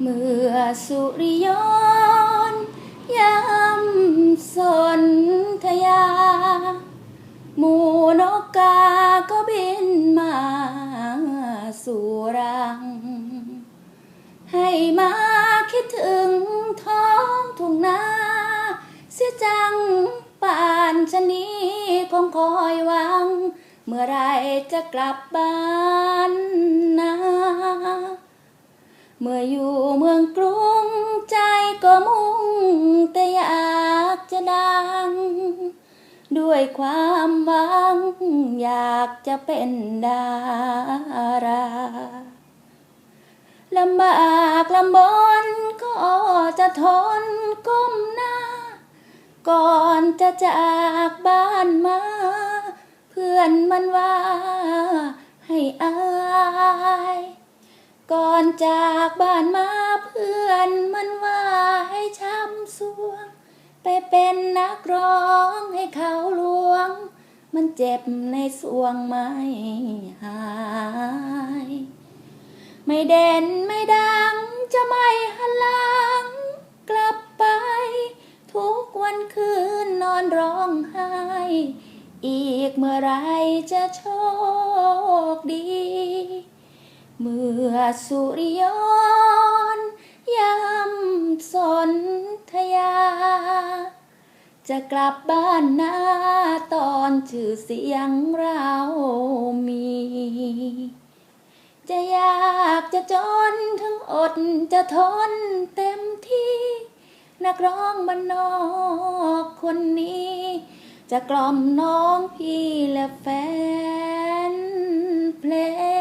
เมื่อสุริยนยามสนธยา หมูนกกาก็บินมาสู่รัง ให้มาคิดถึงท้องทุ่งนา เสียจังป่านชะนีคงคอยหวัง เมื่อไรจะกลับบ้านนา เมื่ออยู่เมืองกรุงใจก็มุ่งแต่อยากจะดัง ด้วยความหวังอยากจะเป็นดาราลำบากลำบนก็จะทนก้มหน้า ก่อนจะจากบ้านมา เพื่อนมันว่า ก่อนจากบ้านมาเพื่อนมันว่าให้ช้ำสวง ไปเป็นนักร้องให้เขาลวง มันเจ็บในสวงไม่หาย ไม่เด่นไม่ดังจะไม่หันหลังกลับไป ทุกวันคืนนอนร้องไห้ อีกเมื่อไรจะโชคดี เมื่อสุริยนยามสนธยา จะกลับบ้านนาตอนชื่อเสียงเรามี จะยากจะจนถึงอดจะทนเต็มที่ นักร้องบ้านนอกคนนี้ จะกล่อมน้องพี่และแฟนเพลง